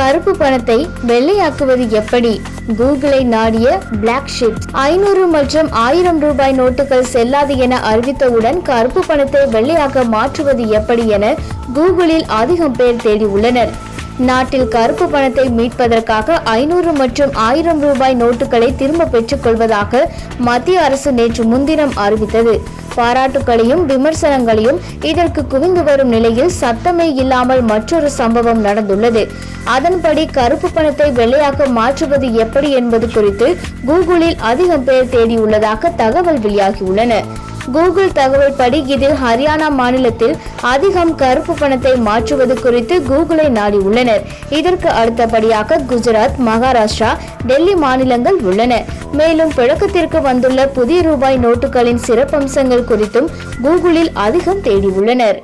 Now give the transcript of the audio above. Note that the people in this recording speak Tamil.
கருப்பு பணத்தை வெள்ளையாக்குவது எப்படி? கூகுளை நாடிய பிளாக் ஷிப்ஸ் ஐநூறு மற்றும் ஆயிரம் ரூபாய் நோட்டுகள் செல்லாது என அறிவித்தவுடன் கருப்பு பணத்தை வெள்ளையாக்க மாற்றுவது எப்படி என கூகுளில் அதிகம் பேர் தேடி உள்ளனர் நாட்டில் கருப்பு பணத்தை மீட்பதற்காக ஐநூறு மற்றும் ஆயிரம் ரூபாய் நோட்டுகளை திரும்ப பெற்றுக் கொள்வதாக மத்திய அரசு நேற்று முன்தினம் அறிவித்தது. பாராட்டுகளையும் விமர்சனங்களையும் இதற்கு குவிந்து வரும் நிலையில் சத்தமே இல்லாமல் மற்றொரு சம்பவம் நடந்துள்ளது. அதன்படி கருப்பு பணத்தை வெள்ளையாக மாற்றுவது எப்படி என்பது குறித்து கூகுளில் அதிகம் பேர் தேடியுள்ளதாக தகவல் வெளியாகியுள்ளன. கூகுள் தகவல் படி இதில் ஹரியானா மாநிலத்தில் அதிகம் கருப்பு பணத்தை மாற்றுவது குறித்து கூகுளை நாடியுள்ளனர். இதற்கு அடுத்தபடியாக குஜராத் மகாராஷ்டிரா டெல்லி மாநிலங்கள் உள்ளன. மேலும் புழக்கத்திற்கு வந்துள்ள புதிய ரூபாய் நோட்டுகளின் சிறப்பம்சங்கள் குறித்தும் கூகுளில் அதிகம் தேடியுள்ளனர்.